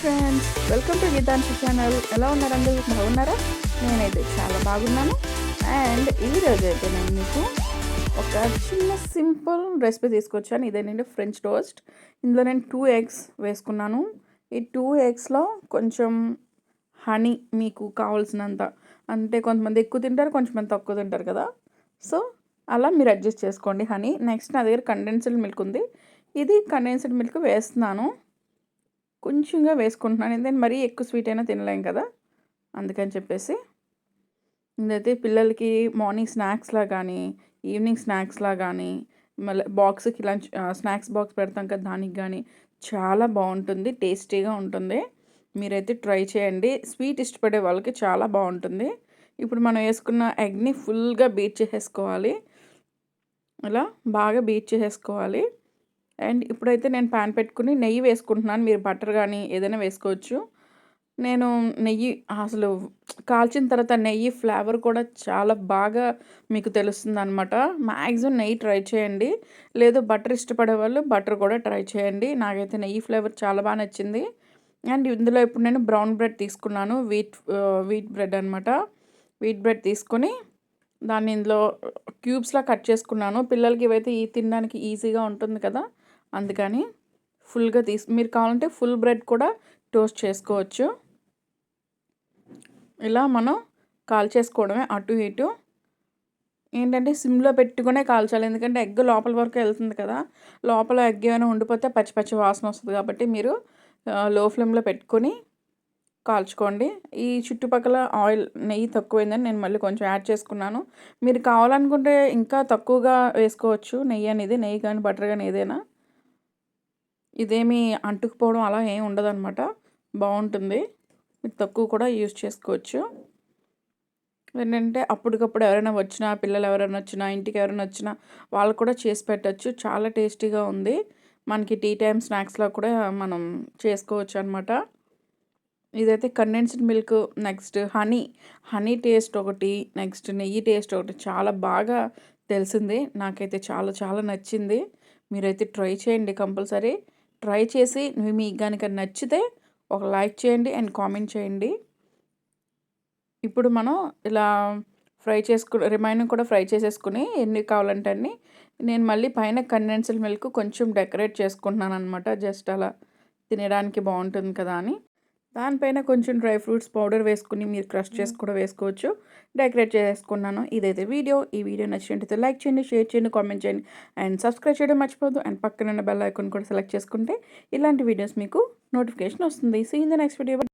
Friends welcome to Geetanshi channel ఎలా ఉన్నారండి బాగున్నారా? నేనైతే చాలా బాగున్నాను. అండ్ ఈరోజు అయితే నేను మీకు ఒక చిన్న సింపుల్ రెసిపీ తీసుకొచ్చాను. ఇదేనండి ఫ్రెంచ్ టోస్ట్ ఇందులో నేను టూ ఎగ్స్ వేసుకున్నాను. ఈ టూ ఎగ్స్లో కొంచెం హనీ మీకు కావాల్సినంత అంటే కొంతమంది ఎక్కువ తింటారు కొంతమంది తక్కువ తింటారు కదా. సో అలా మీరు అడ్జస్ట్ చేసుకోండి హనీ నెక్స్ట్ నా దగ్గర కండెన్స్డ్ మిల్క్ ఉంది. ఇది కండెన్స్డ్ మిల్క్ వేస్తున్నాను. కొంచెంగా వేసుకుంటున్నాను. ఎందుకంటే మరీ ఎక్కువ స్వీట్ అయినా తినలేం కదా. అందుకని చెప్పేసి ఇదైతే పిల్లలకి మార్నింగ్ స్నాక్స్లా కానీ ఈవినింగ్ స్నాక్స్లా కానీ మళ్ళీ బాక్స్కి లంచ్ స్నాక్స్ బాక్స్ పెడతాం కదా దానికి కానీ చాలా బాగుంటుంది టేస్టీగా ఉంటుంది. మీరైతే ట్రై చేయండి. స్వీట్ ఇష్టపడే వాళ్ళకి చాలా బాగుంటుంది. ఇప్పుడు మనం వేసుకున్న ఎగ్ని ఫుల్గా బీట్ చేసేసుకోవాలి. ఇలా బాగా బీట్ చేసేసుకోవాలి. అండ్ ఇప్పుడైతే నేను ప్యాన్ పెట్టుకుని నెయ్యి వేసుకుంటున్నాను. మీరు బటర్ కానీ ఏదైనా వేసుకోవచ్చు. నేను నెయ్యి అసలు కాల్చిన తర్వాత నెయ్యి ఫ్లేవర్ కూడా చాలా బాగా మీకు తెలుస్తుంది అనమాట మ్యాక్సిమం నెయ్యి ట్రై చేయండి. లేదు బటర్ ఇష్టపడే వాళ్ళు బటర్ కూడా ట్రై చేయండి. నాకైతే నెయ్యి ఫ్లేవర్ చాలా బాగా నచ్చింది. అండ్ ఇందులో ఇప్పుడు నేను బ్రౌన్ బ్రెడ్ తీసుకున్నాను. వీట్ వీట్ బ్రెడ్ అనమాట వీట్ బ్రెడ్ తీసుకొని దాన్ని ఇందులో క్యూబ్స్లా కట్ చేసుకున్నాను. పిల్లలకి ఇవైతే ఈ తినడానికి ఈజీగా ఉంటుంది కదా. అందుకని ఫుల్గా తీసి మీరు కావాలంటే ఫుల్ బ్రెడ్ కూడా టోస్ట్ చేసుకోవచ్చు. ఇలా మనం కాల్ చేసుకోవడమే అటు ఇటు. ఏంటంటే సిమ్లో పెట్టుకునే కాల్చాలి. ఎందుకంటే ఎగ్ లోపల వరకు వెళ్తుంది కదా. లోపల ఎగ్ ఏమైనా ఉండిపోతే పచ్చి పచ్చి వాసన వస్తుంది కాబట్టి మీరు లో ఫ్లేమ్లో పెట్టుకొని కాల్చుకోండి. ఈ చుట్టుపక్కల ఆయిల్ నెయ్యి తక్కువైందని నేను మళ్ళీ కొంచెం యాడ్ చేసుకున్నాను. మీరు కావాలనుకుంటే ఇంకా తక్కువగా వేసుకోవచ్చు. నెయ్యి అనేది నెయ్యి కానీ బటర్ కానీ ఏదైనా. ఇదేమీ అంటుకుపోవడం అలా ఏం ఉండదన్నమాట. బాగుంటుంది. మీరు తక్కువ కూడా యూజ్ చేసుకోవచ్చు. ఏంటంటే అప్పటికప్పుడు ఎవరైనా వచ్చినా పిల్లలు ఎవరైనా వచ్చినా ఇంటికి ఎవరైనా వచ్చినా వాళ్ళు కూడా చేసి పెట్టచ్చు. చాలా టేస్టీగా ఉంది. మనకి టీ టైం స్నాక్స్లో కూడా మనం చేసుకోవచ్చు అనమాట ఇదైతే condensed milk next honey honey taste ఒకటి నెక్స్ట్ నెయ్యి టేస్ట్ ఒకటి చాలా బాగా తెలిసింది. నాకైతే చాలా చాలా నచ్చింది. మీరైతే ట్రై చేయండి కంపల్సరీ. ట్రై చేసి మీకు కనుక నచ్చితే ఒక లైక్ చేయండి అండ్ కామెంట్ చేయండి. ఇప్పుడు మనం ఇలా ఫ్రై చేసుకు రిమైనింగ్ కూడా ఫ్రై చేసేసుకుని ఎన్ని కావాలంటే అన్ని నేను మళ్ళీ పైన కండెన్స్డ్ మిల్క్ కొంచెం డెకరేట్ చేసుకుంటున్నాను అనమాట జస్ట్ అలా తినడానికి బాగుంటుంది కదా అని. దానిపైన కొంచెం డ్రై ఫ్రూట్స్ పౌడర్ వేసుకుని మీరు క్రష్ చేసి కూడా వేసుకోవచ్చు. డెకరేట్ చేసుకున్నాను. ఇదైతే వీడియో. ఈ వీడియో నచ్చినట్టయితే లైక్ చేయండి షేర్ చేయండి కామెంట్ చేయండి. అండ్ సబ్స్క్రైబ్ చేయడం మర్చిపోదు అండ్ పక్కన బెల్ ఐకాన్ కూడా సెలెక్ట్ చేసుకుంటే ఇలాంటి వీడియోస్ మీకు నోటిఫికేషన్ వస్తుంది. See in the next video